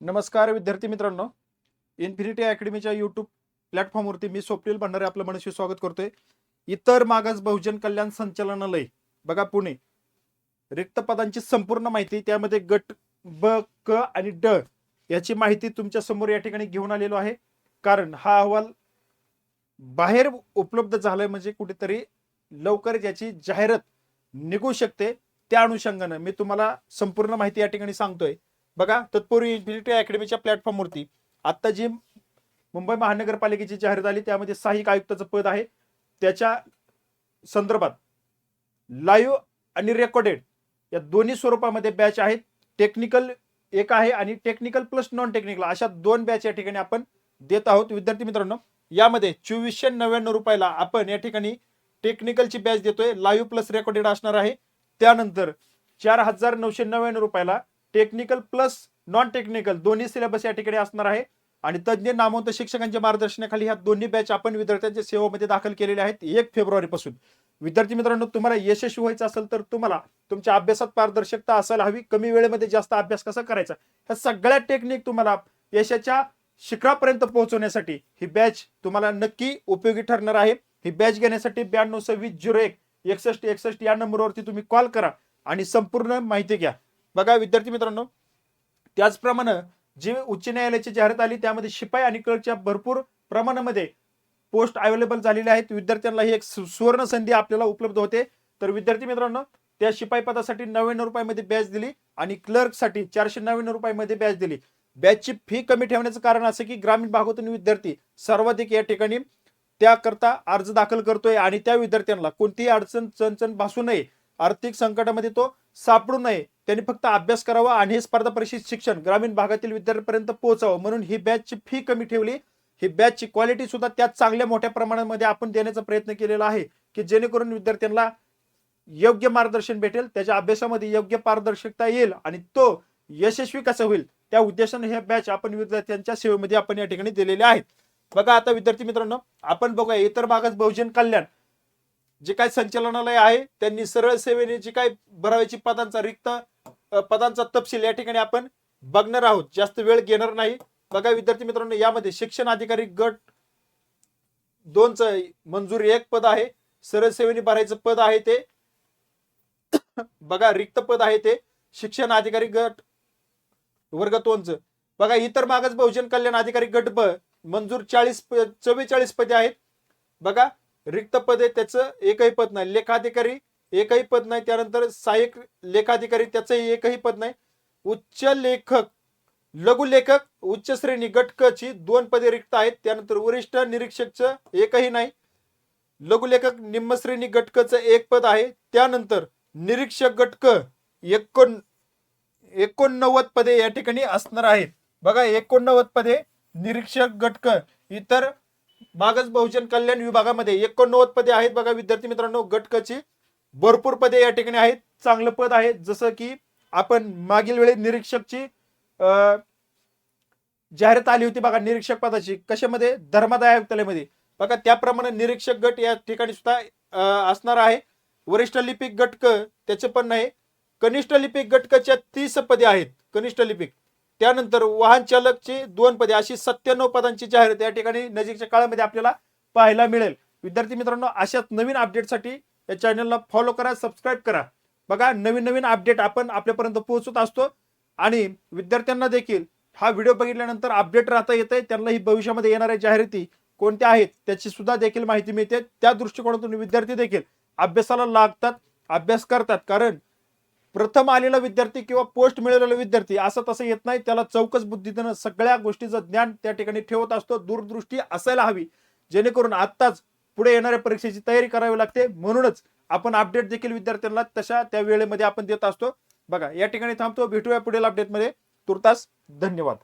नमस्कार विद्यार्थी मित्रांनो. इन्फिनिटी अकॅडमीच्या युट्यूब प्लॅटफॉर्मवरती मी स्वप्नील भंडारे आपलं मनशी स्वागत करतोय. इतर मागास बहुजन कल्याण संचालनालय बघा पुणे. रिक्त पदांची संपूर्ण माहिती त्यामध्ये गट ब क आणि ड याची माहिती तुमच्यासमोर या ठिकाणी घेऊन आलेलो आहे. कारण हा अहवाल बाहेर उपलब्ध झालाय म्हणजे कुठेतरी लवकर याची जाहिरात निघू शकते. त्या अनुषंगानं मी तुम्हाला संपूर्ण माहिती या ठिकाणी सांगतोय. बघा तत्पूर्वी इन्फिनिटी अकॅडमीच्या प्लॅटफॉर्मवरती आता जी मुंबई महानगरपालिकेची जाहिरात आली त्यामध्ये सहाय्यक आयुक्ताचं पद आहे. त्याच्या संदर्भात लाईव्ह आणि रेकॉर्डेड या दोन्ही स्वरूपामध्ये बॅच आहेत. टेक्निकल एक आहे आणि टेक्निकल प्लस नॉन टेक्निकल अशा दोन बॅच या ठिकाणी आपण देत आहोत. विद्यार्थी मित्रांनो यामध्ये चोवीसशे नव्याण्णव रुपयाला आपण या ठिकाणी टेक्निकलची बॅच देतोय. लाईव्ह प्लस रेकॉर्डेड असणार आहे. त्यानंतर चार हजार नऊशे नव्याण्णव रुपयाला टेक्निकल प्लस नॉन टेक्निकल दोन्ही सिलेबस या ठिकाणी असणार आहे. आणि तज्ज्ञ नामवंत शिक्षकांच्या मार्गदर्शनाखाली ह्या दोन्ही बॅच आपण विद्यार्थ्यांच्या सेवेमध्ये दाखल केलेल्या आहेत. एक फेब्रुवारीपासून. विद्यार्थी मित्रांनो तुम्हाला यशस्वी व्हायचं असेल तर तुम्हाला तुमच्या अभ्यासात पारदर्शकता असायला हवी. कमी वेळेमध्ये जास्त अभ्यास कसा करायचा? ह्या सगळ्या टेक्निक तुम्हाला यशाच्या शिखरापर्यंत पोहोचवण्यासाठी ही बॅच तुम्हाला नक्की उपयोगी ठरणार आहे. ही बॅच घेण्यासाठी ब्याण्णव सव्वीस झिरो एक एकसष्ट एकसष्ट या नंबरवरती तुम्ही कॉल करा आणि संपूर्ण माहिती घ्या. बघा विद्यार्थी मित्रांनो त्याचप्रमाणे जी उच्च न्यायालयाची जाहिरात आली त्यामध्ये शिपाई आणि क्लर्कच्या भरपूर प्रमाणामध्ये पोस्ट अवेलेबल झालेल्या आहेत. विद्यार्थ्यांना ही एक सुवर्ण संधी आपल्याला उपलब्ध होते. तर विद्यार्थी मित्रांनो त्या शिपाई पदासाठी नव्याण्णव रुपयामध्ये बॅच दिली आणि क्लर्कसाठी चारशे नव्याण्णव रुपयामध्ये बॅच दिली. बॅचची फी कमी ठेवण्याचं कारण असं की ग्रामीण भागातून विद्यार्थी सर्वाधिक या ठिकाणी त्याकरता अर्ज दाखल करतोय आणि त्या विद्यार्थ्यांना कोणतीही अडचण चणचण भासू नये आर्थिक संकटामध्ये तो सापडू नये. त्यांनी फक्त अभ्यास करावा आणि हे स्पर्धा परीक्षित शिक्षण ग्रामीण भागातील विद्यार्थ्यांपर्यंत पोहोचावं म्हणून ही बॅचची फी कमी ठेवली. ही बॅचची क्वालिटी सुद्धा त्यात चांगल्या मोठ्या प्रमाणामध्ये आपण देण्याचा प्रयत्न केलेला आहे की जेणेकरून विद्यार्थ्यांना योग्य मार्गदर्शन भेटेल त्याच्या अभ्यासामध्ये योग्य पारदर्शकता येईल आणि तो यशस्वी कसा होईल त्या उद्देशाने हे बॅच आपण विद्यार्थ्यांच्या सेवेमध्ये आपण या ठिकाणी दिलेले आहेत. बघा आता विद्यार्थी मित्रांनो आपण बघूया इतर भागात बहुजन कल्याण. जे काय संचालनालय आहे त्यांनी सरळ सेवेने जी काय भरावायची पदांचा रिक्त पदांचा तपशील या ठिकाणी आपण बघणार आहोत. जास्त वेळ घेणार नाही. बघा विद्यार्थी मित्रांनो यामध्ये शिक्षण अधिकारी गट दोनच मंजूर एक पद आहे. सरळ सेवेने भरायचं पद आहे ते. बघा रिक्त पद आहे ते. शिक्षण अधिकारी गट वर्ग दोनच. बघा इतर मागास बहुजन कल्याण अधिकारी गट ब मंजूर चाळीस चव्वेचाळीस पदे आहेत. बघा रिक्त पद आहे त्याचं एकही पद नाही. लेखाधिकारी एकही पद नाही. त्यानंतर सहाय्यक लेखाधिकारी त्याचंही एकही पद नाही. उच्च लेखक लघु लेखक उच्च श्रेणी गटकची दोन पदे रिक्त आहेत. त्यानंतर वरिष्ठ निरीक्षकचं एकही नाही. लघु लेखक गटकचं एक पद आहे. त्यानंतर निरीक्षक गटक एकोण एकोणनव्वद पदे या ठिकाणी असणार आहेत. बघा एकोणनव्वद पदे निरीक्षक गटक इतर मागास बहुजन कल्याण विभागामध्ये एकोणनव्वद पदे आहेत बघा विद्यार्थी मित्रांनो गट ची भरपूर पदे या ठिकाणी आहेत. चांगलं पद आहे. जसं की आपण मागील वेळी निरीक्षकची जाहिरात आली होती बघा निरीक्षक पदाची. कशामध्ये? धर्मादाय आयुक्तालयामध्ये. बघा त्याप्रमाणे निरीक्षक गट या ठिकाणी सुद्धा असणार आहे. वरिष्ठ लिपिक गटक त्याचे पण नाही. कनिष्ठ लिपिक गटकच्या तीस पदे आहेत. कनिष्ठ लिपिक. त्यानंतर वाहन चालकचे दोन पदे अशी सत्त्याण्णव पदांची जाहिरात या ठिकाणी नजीकच्या काळामध्ये आपल्याला पाहायला मिळेल. विद्यार्थी मित्रांनो अशाच नवीन अपडेटसाठी या चॅनलला फॉलो करा सबस्क्राईब करा. बघा नवीन नवीन अपडेट आपण आपल्यापर्यंत पोहोचत असतो आणि विद्यार्थ्यांना देखील हा व्हिडिओ बघितल्यानंतर अपडेट राहता येते त्यांना ही भविष्यामध्ये येणाऱ्या जाहिराती कोणत्या आहेत त्याची सुद्धा देखील माहिती मिळते. त्या दृष्टिकोनातून विद्यार्थी देखील अभ्यासाला लागतात अभ्यास करतात. कारण प्रथम आलेला विद्यार्थी किंवा पोस्ट मिळवलेला विद्यार्थी असं तसं येत नाही. त्याला चौकस बुद्धीनं सगळ्या गोष्टीचं ज्ञान त्या ठिकाणी ठेवत असतो. दूरदृष्टी असायला हवी. जेणेकरून आत्ताच पुढे येणाऱ्या परीक्षेची तयारी करावी लागते. म्हणूनच आपण अपडेट देखील विद्यार्थ्यांना तशा त्या वेळेमध्ये आपण देत असतो. बघा या ठिकाणी थांबतो. भेटूया पुढील अपडेटमध्ये तुर्तास धन्यवाद.